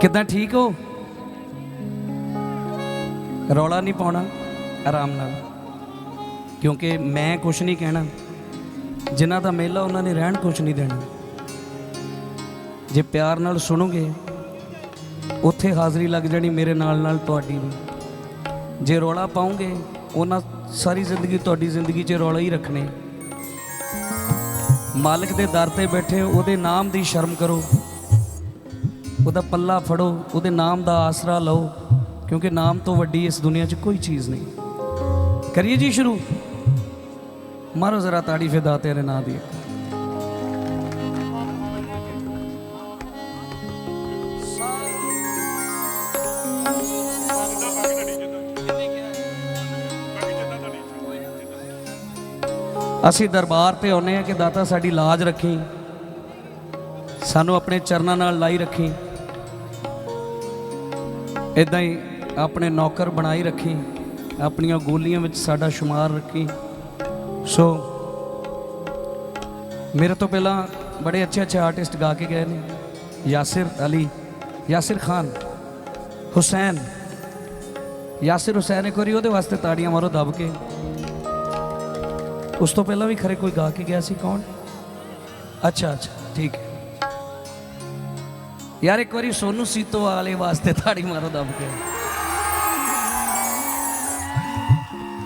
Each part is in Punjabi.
ਕਿੱਦਾਂ ਠੀਕ ਹੋ? ਰੌਲਾ ਨਹੀਂ ਪਾਉਣਾ, ਆਰਾਮ ਨਾਲ। ਕਿਉਂਕਿ ਮੈਂ ਕੁਝ ਨਹੀਂ ਕਹਿਣਾ। ਜਿਨ੍ਹਾਂ ਦਾ ਮੇਲਾ ਉਹਨਾਂ ਨੇ ਰਹਿਣ ਕੁਝ ਨਹੀਂ ਦੇਣਾ। ਜੇ ਪਿਆਰ ਨਾਲ ਸੁਣੋਗੇ, ਉੱਥੇ ਹਾਜ਼ਰੀ ਲੱਗ ਜਾਣੀ ਮੇਰੇ ਨਾਲ ਨਾਲ ਤੁਹਾਡੀ ਵੀ। ਜੇ ਰੌਲਾ ਪਾਉਂਗੇ ਉਹਨਾਂ ਸਾਰੀ ਜ਼ਿੰਦਗੀ ਤੁਹਾਡੀ ਜ਼ਿੰਦਗੀ 'ਚ ਰੌਲਾ ਹੀ ਰੱਖਣੇ। ਮਾਲਕ ਦੇ ਦਰ ਤੇ ਬੈਠੇ ਉਹਦੇ ਨਾਮ ਦੀ ਸ਼ਰਮ ਕਰੋ। ਉਹਦਾ ਪੱਲਾ ਫੜੋ, ਉਹਦੇ ਨਾਮ ਦਾ ਆਸਰਾ ਲਓ, ਕਿਉਂਕਿ ਨਾਮ ਤੋਂ ਵੱਡੀ ਇਸ ਦੁਨੀਆ 'ਚ ਕੋਈ ਚੀਜ਼ ਨਹੀਂ। ਕਰੀਏ ਜੀ ਸ਼ੁਰੂ। ਮਾਰੋ ਜ਼ਰਾ ਤਾੜੀ ਫਿਦਾ ਤੇਰੇ ਨਾਂ ਦੀ ਅਸੀਂ ਦਰਬਾਰ ਤੇ ਆਉਨੇ ਆ ਕਿ ਦਾਤਾ ਸਾਡੀ ਲਾਜ ਰੱਖੀ, ਸਾਨੂੰ ਆਪਣੇ ਚਰਨਾਂ ਨਾਲ ਲਾਈ ਰੱਖੀ। ਇਦਾਂ ਹੀ ਆਪਣੇ ਨੌਕਰ ਬਣਾਈ ਰੱਖੀ, ਆਪਣੀਆਂ ਗੋਲੀਆਂ ਵਿੱਚ ਸਾਡਾ ਸ਼ੁਮਾਰ ਰੱਖੀ। ਸੋ ਮੇਰੇ ਤੋਂ ਪਹਿਲਾਂ ਬੜੇ ਅੱਛੇ ਅੱਛੇ ਆਰਟਿਸਟ ਗਾ ਕੇ ਗਏ ਨੇ। ਯਾਸਿਰ ਅਲੀ, ਯਾਸਿਰ ਖਾਨ, ਹੁਸੈਨ। ਯਾਸਿਰ ਹੁਸੈਨ ਇੱਕ ਵਾਰੀ ਉਹਦੇ ਵਾਸਤੇ ਤਾੜੀਆਂ ਮਾਰੋ ਦਬ ਕੇ। ਉਸ ਤੋਂ ਪਹਿਲਾਂ ਵੀ ਖਰੇ ਕੋਈ ਗਾ ਕੇ ਗਿਆ ਸੀ ਕੌਣ? ਅੱਛਾ ਅੱਛਾ, ਠੀਕ ਹੈ। ਯਾਰ ਇੱਕ ਵਾਰੀ ਸੋਨੂ ਸੀਤੋ ਵਾਲੇ ਵਾਸਤੇ ਤਾੜੀ ਮਾਰੋ ਦਬ ਕੇ।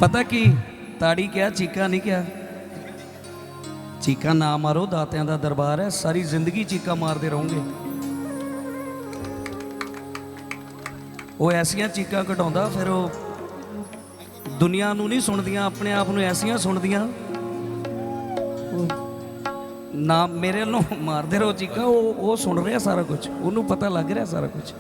ਪਤਾ ਕੀ? ਤਾੜੀ ਕਿਹਾ, ਚੀਕਾ ਨਹੀਂ ਕਿਹਾ। ਚੀਕਾ ਨਾ ਮਾਰੋ, ਦਾਤਿਆਂ ਦਾ ਦਰਬਾਰ ਹੈ, ਸਾਰੀ ਜ਼ਿੰਦਗੀ ਚੀਕਾ ਮਾਰਦੇ ਰਹੋਗੇ। ਉਹ ਐਸੀਆਂ ਚੀਕਾਂ ਘਟਾਉਂਦਾ ਫਿਰ ਉਹ ਦੁਨੀਆ ਨੂੰ ਨਹੀਂ ਸੁਣਦੀਆਂ, ਆਪਣੇ ਆਪ ਨੂੰ ਐਸੀਆਂ ਸੁਣਦੀਆਂ। ਨਾ ਮੇਰੇ ਨੂੰ ਮਾਰਦੇ ਰਹੋ ਚੀਕਾਂ, ਉਹ ਉਹ ਸੁਣ ਰਿਹਾ ਸਾਰਾ ਕੁਝ ਉਹਨੂੰ ਪਤਾ ਲੱਗ ਰਿਹਾ ਸਾਰਾ ਕੁਝ